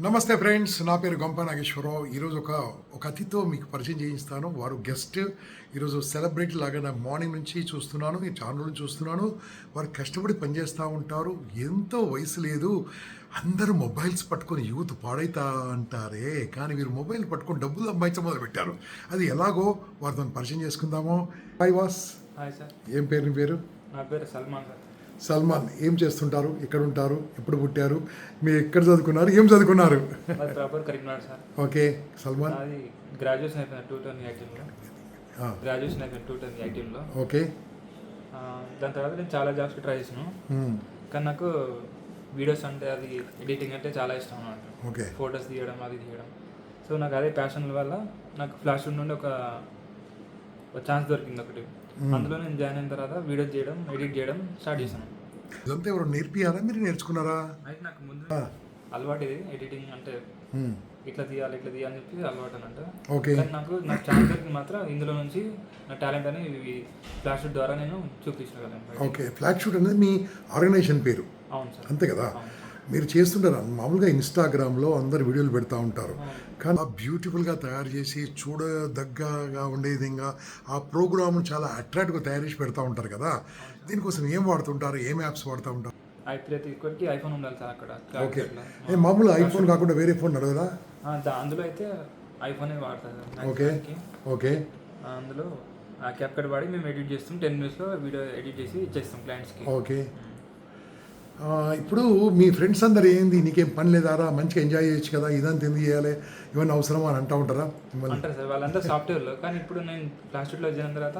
నమస్తే ఫ్రెండ్స్ నా పేరు గొంప నాగేశ్వరరావు. ఈరోజు ఒక ఒక అతిథితో మీకు పరిచయం చేయిస్తాను. వారు గెస్ట్. ఈరోజు సెలబ్రిటీ లాగా నా మార్నింగ్ నుంచి చూస్తున్నాను ఈ ఛానల్ నుంచి చూస్తున్నాను. వారు కష్టపడి పనిచేస్తూ ఉంటారు. ఎంతో వయసు లేదు. అందరూ మొబైల్స్ పట్టుకొని యూత్ పాడైతా అంటారే కానీ వీరు మొబైల్ పట్టుకొని డబ్బులు సంపాదించడం మొదలు పెట్టారు అది ఎలాగో వారితో పరిచయం చేసుకుందాము. హాయ్ వాస్ హాయ్ సార్. ఏం పేరు నీ పేరు? నా పేరు సల్మాన్ సార్. సల్మాన్ ఏం చేస్తుంటారు? ఎక్కడ ఉంటారు ఎప్పుడు పుట్టారు? మీరు ఎక్కడ చదువుకున్నారు? ఏం చదువుకున్నారు? ఓకే సల్మాన్? అది గ్రాడ్యుయేషన్ అయిపోయింది టూ థౌసండ్ ఎయిటీన్లో గ్రాడ్యుయేషన్ అయిపోయింది టూ థౌసండ్ ఎయిటీన్లో ఓకే. దాని తర్వాత నేను చాలా జాబ్స్కి ట్రై చేసాను. కానీ నాకు వీడియోస్ అంటే అది ఎడిటింగ్ అంటే చాలా ఇష్టం అన్నమాట. ఓకే. ఫొటోస్ తీయడం అది తీయడం. సో నాకు అదే ప్యాషన్ వల్ల నాకు ఫ్లాష్ నుండి ఒక ఒక ఛాన్స్ దొరికింది ఒకటి. అందులో నేను జాయిన్ అయిన తర్వాత వీడియోస్ చేయడం ఎడిట్ చేయడం స్టార్ట్ చేశాను. ఇదంతా ఎవరు నేర్పియారా? మీరు నేర్చుకున్నారా? అయితే నాకు ముందు అలవాటు ఇది ఎడిటింగ్ అంటే. ఇట్లా తీయాలి ఇట్లా తీయాలని చెప్పి అలవాటు అన్నట్టు ఓకే. నాకు నాకు ఛాన్స్ దొరికి మాత్రం ఇందులో నుంచి నా టాలెంట్ అని ఇవి ఫ్లాష్ ద్వారా నేను చూపించగలను ఓకే. ఫ్లాగ్ షూట్ అనేది మీ ఆర్గనైజేషన్ పేరు. అవును సార్. అంతే కదా? మీరు చేస్తుంటారు. మామూలుగా ఇన్స్టాగ్రామ్లో అందరు వీడియోలు పెడతా ఉంటారు. కానీ ఆ బ్యూటిఫుల్గా తయారు చేసి చూడదగ్గగా ఉండే విధంగా ఆ ప్రోగ్రామ్ చాలా అట్రాక్ట్గా తయారు చేసి పెడతా ఉంటారు కదా. దీనికోసం ఏం వాడుతుంటారు? ఏం యాప్స్ వాడుతూ ఉంటారు? ఐ ప్రతి ఒక్కరికి ఐఫోన్ ఉండాలి సార్ అక్కడ. ఓకే. ఏ మామూలు ఐఫోన్ కాకుండా వేరే ఫోన్ నడవదా అందులో అయితే ఐఫోనే వాడతారు ఓకే. ఓకే. అందులో ఆ క్యాప్ కట్ వాడి మేము ఎడిట్ చేస్తాం. టెన్ మినిట్స్లో వీడియో ఎడిట్ చేసి ఇచ్చేస్తాం క్లయింట్స్కి ఓకే. ఇప్పుడు మీ ఫ్రెండ్స్ అందరు ఏంది నీకేం పని లేదారా మంచిగా ఎంజాయ్ చేయొచ్చు కదా ఇదంతా ఎందుకు చేయాలి? ఇవన్నీ అవసరమా అని అంటూ ఉంటారా అంటారు సార్ వాళ్ళందరూ సాఫ్ట్వేర్లో. కానీ ఇప్పుడు నేను క్లాస్లో చేరిన తర్వాత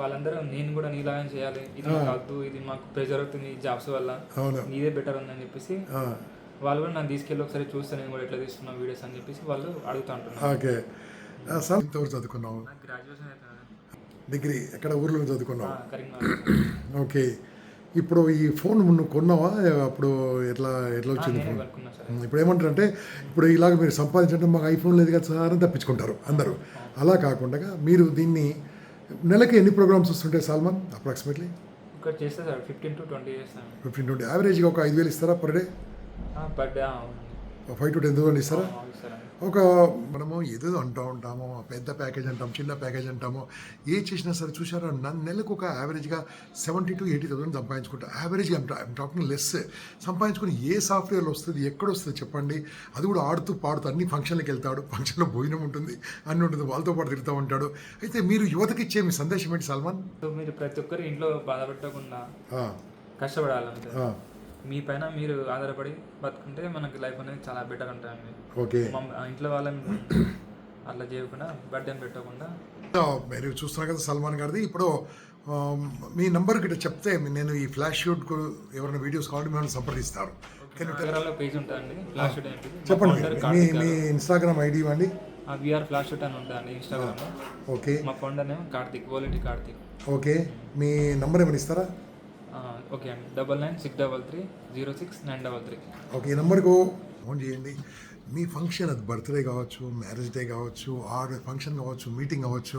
వాళ్ళందరూ నేను కూడా నీలాగా చేయాలి ఇది వద్దు ఇది మాకు ప్రెజర్ అవుతుంది జాబ్స్ వల్ల అవును. నీదే బెటర్ ఉందని చెప్పేసి వాళ్ళు కూడా నన్ను తీసుకెళ్ళి ఒకసారి చూస్తే నేను కూడా ఎట్లా తీస్తున్నా వీడియోస్ అని చెప్పేసి వాళ్ళు అడుగుతూ ఉంటున్నారు. ఓకే. సార్ ఇంతవరకు చదువుకున్నావు? నాకు గ్రాడ్యుయేషన్ డిగ్రీ ఎక్కడ ఊర్లో చదువుకున్నావు? కరీంనగర్ ఓకే. ఇప్పుడు ఈ ఫోన్ నువ్వు కొన్నావా? అప్పుడు ఎట్లా ఎట్లా వచ్చింది ఫోన్? ఇప్పుడు ఏమంటారు అంటే ఇప్పుడు ఇలాగ మీరు సంపాదించంటే మాకు ఐఫోన్ లేదు కదా సార్ అని తప్పించుకుంటారు అందరూ. అలా కాకుండా మీరు దీన్ని నెలకి ఎన్ని ప్రోగ్రామ్స్ వస్తుంటాయి Salman approximately fifteen to twenty చేస్తాను. ఫిఫ్టీన్ ట్వంటీ యావరేజ్గా ఒక ఐదు వేలు ఇస్తారా per day per day five to ten thousand ఇస్తారా? సార్. ఒక మనము ఏదో అంటూ ఉంటాము పెద్ద ప్యాకేజ్ అంటాం చిన్న ప్యాకేజ్ అంటాము. ఏ చేసినా సరే చూసారా నన్ను నెలకు ఒక యావరేజ్గా సెవెంటీ టు ఎయిటీ థౌసండ్ సంపాదించుకుంటా. యావరేజ్గా టాకింగ్ లెస్. సంపాదించుకుని ఏ సాఫ్ట్వేర్లో వస్తుంది ఎక్కడ వస్తుంది చెప్పండి. అది కూడా ఆడుతూ పాడుతూ అన్ని ఫంక్షన్లకు వెళ్తాడు. ఫంక్షన్లో భోజనం ఉంటుంది అన్ని ఉంటుంది వాళ్ళతో పాటు తిరుగుతూ ఉంటాడు. అయితే మీరు యువతకి ఇచ్చే మీ సందేశం ఏంటి సల్మాన్? మీరు ప్రతి ఒక్కరు ఇంట్లో బాధపెట్టకుండా ఆ, కష్టపడాలంటే మీ పైన మీరు ఆధారపడి బతుకుంటే మనకి లైఫ్ అనేది చాలా బెటర్ ఉంటుంది ఓకే. ఇంట్లో వాళ్ళని అట్లా చేయకుండా బర్త్డేని పెట్టకుండా. మీరు చూస్తున్నారు కదా సల్మాన్ గారిది. ఇప్పుడు మీ నంబర్ గిట్ట చెప్తే నేను ఈ ఫ్లాష్ షూట్కు ఎవరైనా వీడియోస్ కావాలంటే మిమ్మల్ని సంప్రదిస్తారు. పేజ్ ఉంటుందండి ఫ్లాష్ షూట్ చెప్పండి. మీ మీ ఇన్స్టాగ్రామ్ ఐడి ఇవ్వండి. విఆర్ ఫ్లాష్ షూట్ అని ఉంటుందండి ఇన్స్టాగ్రామ్లో ఓకే. మా ఫౌండర్ నేమ్ కార్తిక్ వోలిటీ కార్తిక్. ఓకే. మీ నంబర్ ఏమైనా ఇస్తారా? ఓకే అండి. Double nine six double three zero six nine double three. Okay ఈ నెంబర్కు ఫోన్ చేయండి. మీ ఫంక్షన్ అది బర్త్డే కావచ్చు మ్యారేజ్ డే కావచ్చు ఆర్ ఫంక్షన్ కావచ్చు మీటింగ్ కావచ్చు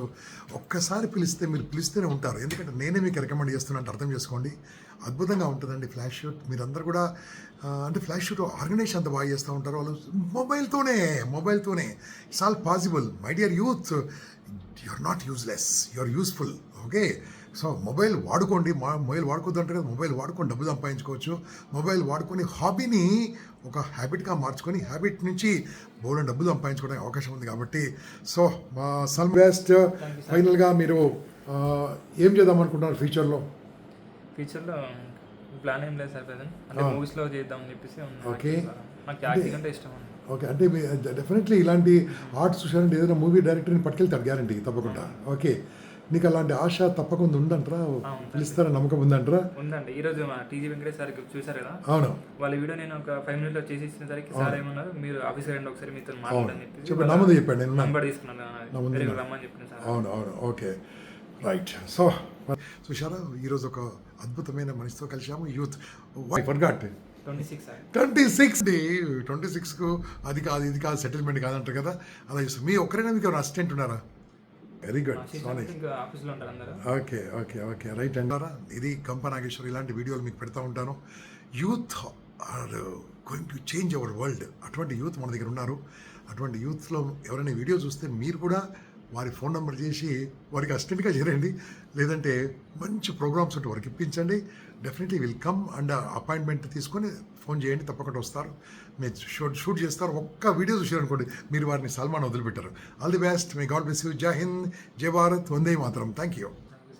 ఒక్కసారి పిలిస్తే మీరు పిలిస్తేనే ఉంటారు. ఎందుకంటే నేనే మీకు రికమెండ్ చేస్తున్నట్టు అర్థం చేసుకోండి. అద్భుతంగా ఉంటుందండి ఫ్లాష్ షూట్. మీరందరూ కూడా అంటే ఫ్లాష్ షూట్ ఆర్గనైజేషన్ అంత బాగా చేస్తూ ఉంటారు. వాళ్ళు మొబైల్తోనే మొబైల్తోనే. It's all possible. My dear youth you are not useless. You are useful. Okay. So mobile వాడుకోండి. మా మొబైల్ వాడుకోవద్దు అంటే కదా మొబైల్ వాడుకొని డబ్బు సంపాదించుకోవచ్చు. మొబైల్ వాడుకొని హాబీని ఒక హ్యాబిట్గా మార్చుకొని హ్యాబిట్ నుంచి బోల్డ్ డబ్బు సంపాదించుకోవడానికి అవకాశం ఉంది కాబట్టి. సో మా సల్ బెస్ట్. ఫైనల్గా మీరు ఏం చేద్దాం అనుకుంటున్నారు ఫ్యూచర్లో? ఫ్యూచర్లో ప్లాన్ ఏం లేదు సార్ ప్రజెంట్. అంటే మూవీస్లో చేద్దాం అని చెప్పేసి. ఓకే. నాకు యాక్టింగ్ అంటే ఇష్టం ఓకే. అంటే డెఫినెట్లీ ఇలాంటి ఆర్ట్స్ చూసారంటే ఏదైనా మూవీ డైరెక్టర్ని పట్టుకెళ్తారు గ్యారంటీ తప్పకుండా. ఓకే. నీకు అలాంటి ఆశ తప్పకుండా ఉందంటారా? పిలుస్తారా? నమ్మకం ఉందంటారా? ఉందండి. ఈ రోజు మా టీజీ వెంకటేష్ సార్ చూసారు కదా? అవును. వాళ్ళ వీడియో నేను ఒక ఫైవ్ మినిట్లో చేసి ఇచ్చిన సరికి సార్ ఏమన్నారు? మీరు ఆఫీస్ రండి ఒకసారి మీతో మాట్లాడని చెప్పేసి చెప్పండి. నా ముందు చెప్పండి నేను. నంబర్ తీసుకున్నాను రమ్మని చెప్పిన సార్. అవును అవును. ఓకే. రైట్. సో చూసారా ఈరోజు ఒక అద్భుతమైన మనిషితో కలిసాము youth. Forgot twenty six twenty six twenty సిక్స్కు అది కాదు ఇది కాదు సెటిల్మెంట్ కాదంటారు కదా? అలా చూస్తే. మీ ఒక్కరైనా మీకు అసిస్టెంట్ ఉన్నారా? Very good okay okay okay right అంటారా ఇది కంప నాగేశ్వర్ ఇలాంటి వీడియోలు మీకు పెడతా ఉంటాను. Youth are going to change our world అటువంటి యూత్ మన దగ్గర ఉన్నారు. అటువంటి యూత్లో ఎవరైనా వీడియో చూస్తే మీరు కూడా వారి ఫోన్ నెంబర్ చేసి వారికి అసిస్టెంట్గా చేరండి. లేదంటే మంచి ప్రోగ్రామ్స్ ఉంటే వారికి ఇప్పించండి. Definitely will come and appointment తీసుకొని ఫోన్ చేయండి. తప్పకుండా వస్తారు. మీరు షూట్ షూట్ చేస్తారు. ఒక్క వీడియో చూసారనుకోండి మీరు వారిని సల్మాన్ వదిలిపెట్టారు. All the best may God bless you జై హింద్ జై భారత్ వందే మాత్రం థ్యాంక్ యూ